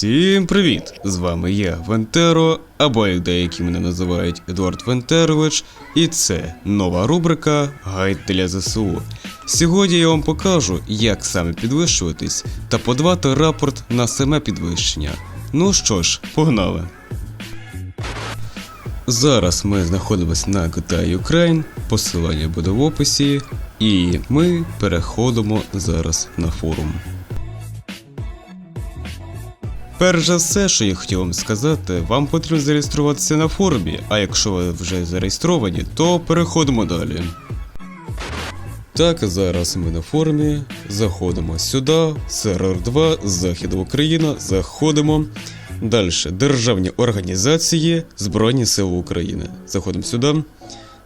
Всім привіт! З вами я, Вентеро, або як деякі мене називають Едуард Вентерович, і це нова рубрика Гайд для ЗСУ. Сьогодні я вам покажу, як саме підвищуватись та подавати рапорт на саме підвищення. Ну що ж, погнали! Зараз ми знаходимося на GTA Ukraine, посилання буде в описі, і ми переходимо зараз на форум. Перш за все, що я хотів вам сказати, вам потрібно зареєструватися на форумі, а якщо ви вже зареєстровані, то переходимо далі. Так, зараз ми на форумі. Заходимо сюди, сервер 2, Захід Україна, заходимо. Далі державні організації Збройні Сили України. Заходимо сюди.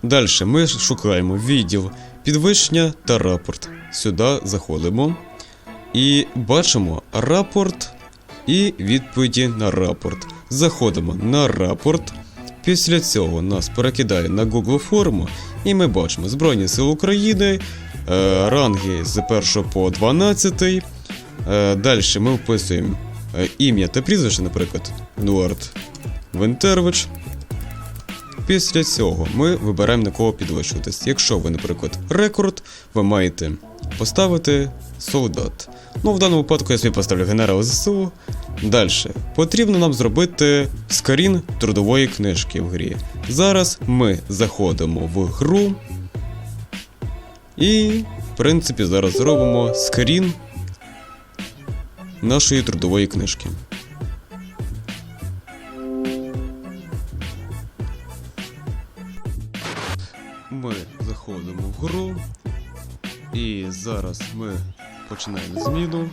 Далі ми шукаємо відділ підвищення та рапорт. Сюди заходимо. І бачимо рапорт і відповіді на рапорт. Заходимо на рапорт. Після цього нас перекидає на Google форму, і ми бачимо Збройні Сили України, е, ранги з 1 по 12. Е, Далі ми вписуємо е, ім'я та прізвище, наприклад, Едуард Вентерович. Після цього ми вибираємо на кого підвищуватись. Якщо ви, наприклад, рекорд, ви маєте поставити солдат. Ну, в даному випадку я собі поставлю генерал ЗСУ. Далі. Потрібно нам зробити скрін трудової книжки в грі. Зараз ми заходимо в гру. І, в принципі, зараз зробимо скрін нашої трудової книжки. Ми заходимо в гру. І зараз ми починаємо зміну.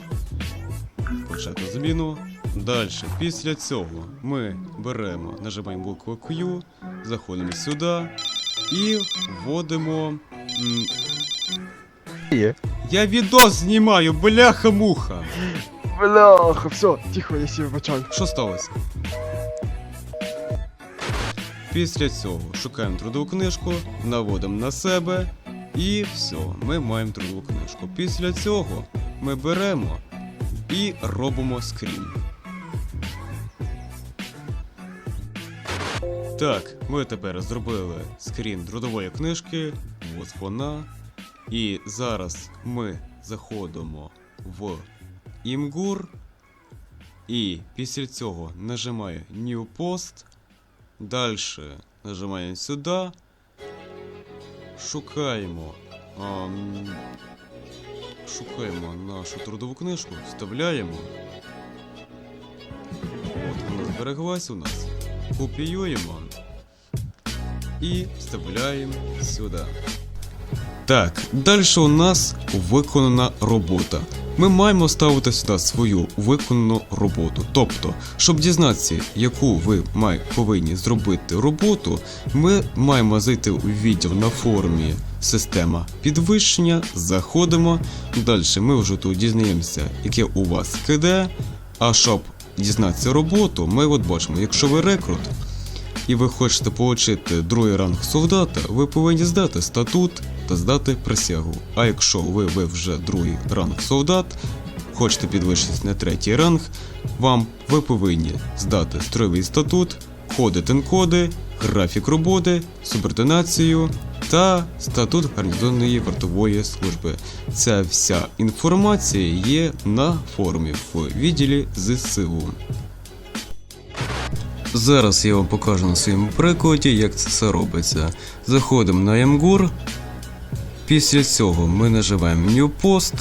Почати зміну. Далі, після цього ми беремо, нажимаємо букву Q, заходимо сюди і вводимо. Є. Я відос знімаю, бляха-муха. Бляха, все, тихо, я сів бачан. Що сталося? Після цього шукаємо трудову книжку, наводимо на себе і все, ми маємо трудову книжку. Після цього ми беремо і робимо скрін. Так, ми тепер зробили скрін трудової книжки. Ось вона. І зараз ми заходимо в імгур. І після цього нажимаю New Post. Далі нажимаємо сюди. Шукаємо. ам, шукаємо нашу трудову книжку, вставляємо. От вона збереглась у нас. Копіюємо і вставляємо сюди. Так, далі у нас виконана робота. Ми маємо ставити сюди свою виконану роботу. Тобто, щоб дізнатися, яку ви повинні зробити роботу, ми маємо зайти у відділ на форумі система підвищення, заходимо. Далі ми вже тут дізнаємося, яке у вас КД. А щоб дізнатися роботу, ми от бачимо, якщо ви рекрут, і ви хочете отримати другий ранг солдата, ви повинні здати статут та здати присягу. А якщо ви, ви вже другий ранг солдат, хочете підвищитись на третій ранг, вам ви повинні здати строєвий статут, коди тенкоди, графік роботи, субординацію та статут гарнізонної вартової служби. Ця вся інформація є на форумі в відділі ЗСУ. Зараз я вам покажу на своєму прикладі, як це все робиться. Заходимо на Ямгур. Після цього ми нажимаємо New Post.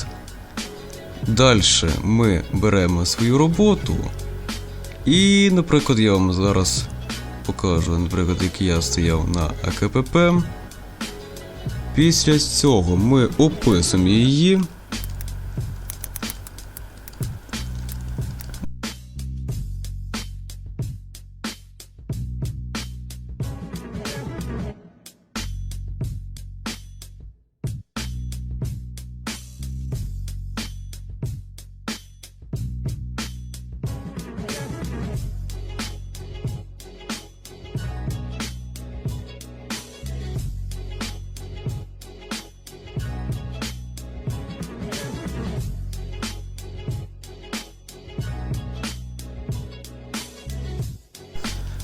Далі ми беремо свою роботу. І, наприклад, я вам зараз покажу, наприклад, як я стояв на АКПП. Після цього ми описуємо її.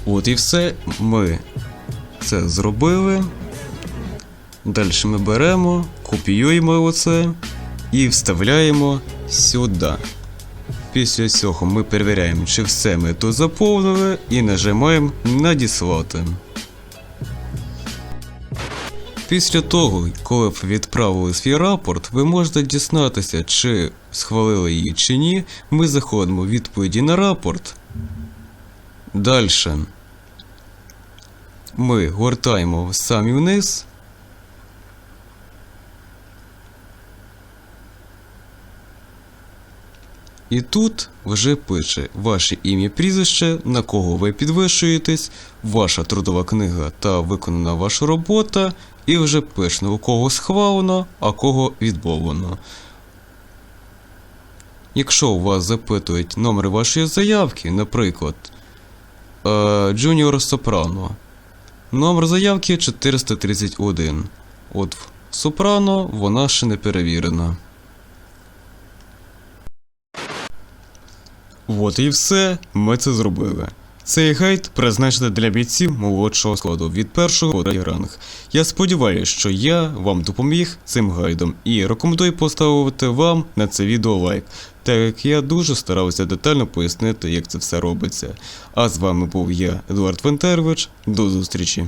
От і все. Ми це зробили. Далі ми беремо, копіюємо оце і вставляємо сюди. Після цього ми перевіряємо, чи все ми тут заповнили, і нажимаємо надіслати. Після того, коли ви відправили свій рапорт, ви можете дізнатися, чи схвалили її чи ні. Ми заходимо в відповіді на рапорт. Далі. Ми гортаємо самі вниз. І тут вже пише ваше ім'я прізвище, на кого ви підвищуєтесь, ваша трудова книга та виконана ваша робота, і вже пише, у кого схвалено, а кого відмовлено. Якщо у вас запитують номер вашої заявки, наприклад, е, Junior Сопрано, номер заявки 431. От в Сопрано вона ще не перевірена. От і все, ми це зробили. Цей гайд призначений для бійців молодшого складу від першого по третій ранг. Я сподіваюся, що я вам допоміг цим гайдом і рекомендую поставити вам на це відео лайк, так як я дуже старався детально пояснити, як це все робиться. А з вами був я, Едуард Вентерович. До зустрічі.